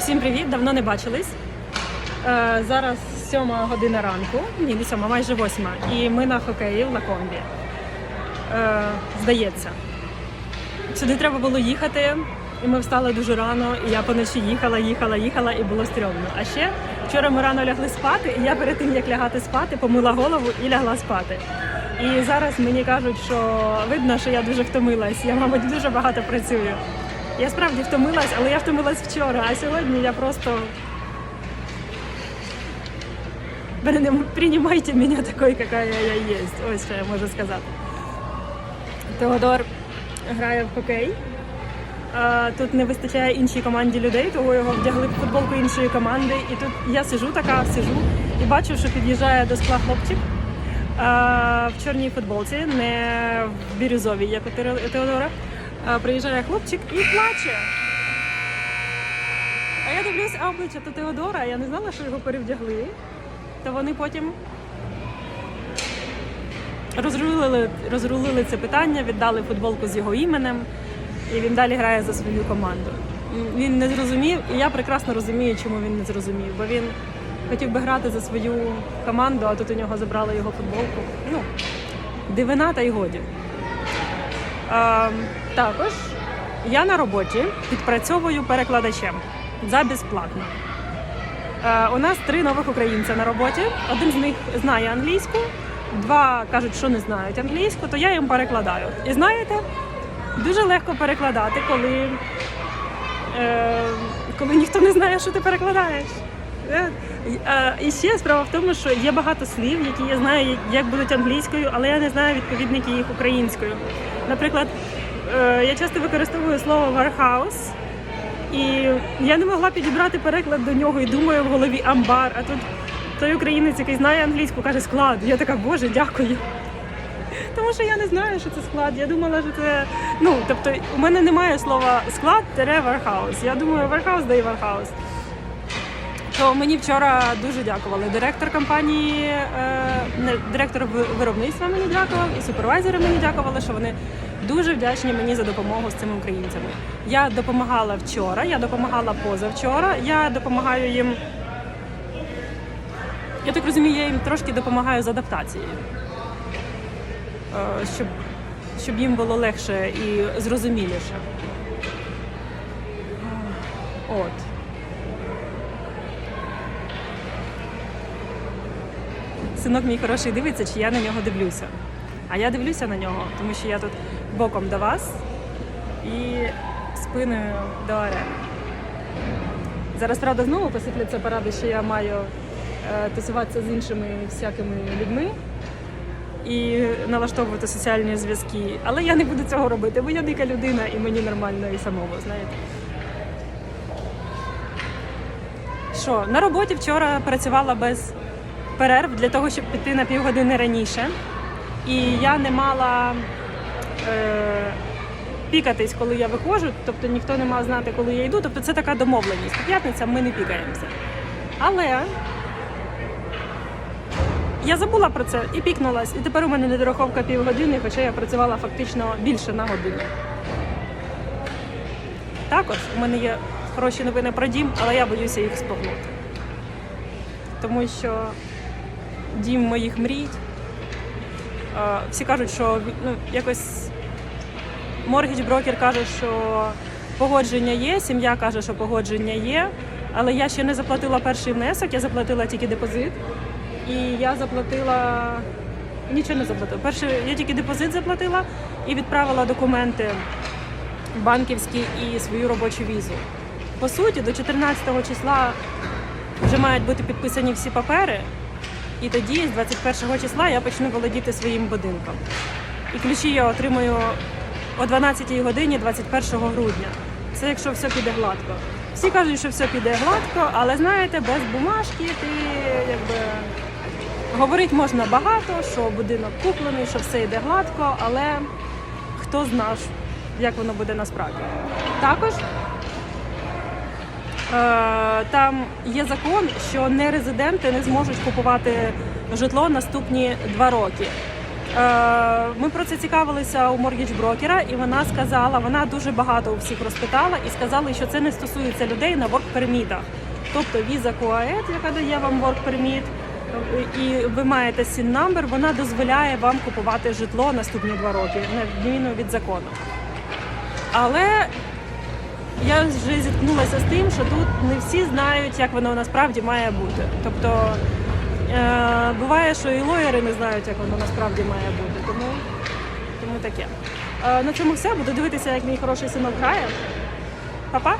Всім привіт! Давно не бачились. Е, зараз сьома година ранку, ні, не сьома, майже восьма. І ми на хокеї в Лакомбі. Е, здається. Сюди треба було їхати, і ми встали дуже рано, і я поночі їхала, їхала, їхала, і було стрьомно. А ще вчора ми рано лягли спати, і я перед тим, як лягати спати, помила голову і лягла спати. І зараз мені кажуть, що видно, що я дуже втомилась. Я, мабуть, дуже багато працюю. Я справді втомилась, але я втомилась вчора, а сьогодні я просто. Приймайте мене такою, яка я є. Ось що я можу сказати. Теодор грає в хокей. Тут не вистачає іншій команді людей, того його вдягли в футболку іншої команди. І тут я сижу така, сижу і бачу, що під'їжджає до скла хлопчик в чорній футболці, не в бірюзовій, як у Теодора. А, Приїжджає хлопчик і плаче. А я дивлюсь, а обличчя то Теодора, я не знала, що його перевдягли. То вони потім розрулили, розрулили це питання, віддали футболку з його іменем, і він далі грає за свою команду. Він не зрозумів, і я прекрасно розумію, чому він не зрозумів, бо він хотів би грати за свою команду, а тут у нього забрали його футболку. Ну, дивина та й годі. А, також я на роботі підпрацьовую перекладачем за безплатно. Е, У нас три нових українця на роботі. Один з них знає англійську, два кажуть, що не знають англійську, то я їм перекладаю. І знаєте, дуже легко перекладати, коли, е, коли ніхто не знає, що ти перекладаєш. Е, І ще справа в тому, що є багато слів, які я знаю, як будуть англійською, але я не знаю відповідники їх українською. Наприклад, е, я часто використовую слово warehouse, і я не могла підібрати переклад до нього і думаю в голові амбар. А тут той українець, який знає англійську, каже склад. Я така, боже, дякую. Тому що я не знаю, що це склад. Я думала, що це. Ну, тобто, у мене немає слова склад тере warehouse. Я думаю, warehouse да і warehouse. То мені вчора дуже дякували. Директор компанії, е, директор виробництва мені дякував, і супервайзери мені дякували, що вони дуже вдячні мені за допомогу з цими українцями. Я допомагала вчора, я допомагала позавчора, я допомагаю їм. Я так розумію, я їм трошки допомагаю з адаптацією. Е, Щоб, щоб їм було легше і зрозуміліше. От. Синок мій хороший дивиться, чи я на нього дивлюся. А я дивлюся на нього, тому що я тут боком до вас і спиною до арени. Зараз, правда, знову посипляться поради, що я маю е, тусуватися з іншими всякими людьми і налаштовувати соціальні зв'язки. Але я не буду цього робити, бо я дика людина і мені нормально і самому, знаєте. Що, на роботі вчора працювала без перерв для того, щоб піти на півгодини раніше. І я не мала е, пікатись, коли я виходжу, тобто ніхто не мав знати, коли я йду. Тобто це така домовленість. По п'ятницям ми не пікаємося. Але я забула про це і пікнулась. І тепер у мене недораховка півгодини, хоча я працювала фактично більше на годину. Також у мене є хороші новини про дім, але я боюся їх спогнути. Тому що дім моїх мрій. Всі кажуть, що ну, якось моргідж брокер каже, що погодження є, сім'я каже, що погодження є, але я ще не заплатила перший внесок, я заплатила тільки депозит. І я заплатила нічого не заплатила. Перше, я тільки депозит заплатила і відправила документи банківські і свою робочу візу. По суті, до 14 числа вже мають бути підписані всі папери, і тоді, з 21 числа, я почну володіти своїм будинком. І ключі я отримую о 12 годині 21 грудня. Це якщо все піде гладко. Всі кажуть, що все піде гладко, але знаєте, без бумажки ти якби говорити можна багато, що будинок куплений, що все йде гладко, але хто знає, як воно буде насправді. Також Там є закон, що нерезиденти не зможуть купувати житло наступні два роки. Е, Ми про це цікавилися у моргідж брокера, і вона сказала, вона дуже багато у всіх розпитала і сказали, що це не стосується людей на ворк-пермітах. Тобто віза КУАЕТ, яка дає вам ворк-перміт, і ви маєте сін number, вона дозволяє вам купувати житло наступні два роки, на відміну від закону. Але я вже зіткнулася з тим, що тут не всі знають, як воно насправді має бути. Тобто е, буває, що і лоєри не знають, як воно насправді має бути. Тому, тому таке. Е, на цьому все. Буду дивитися, як мій хороший синок грає. Па-па!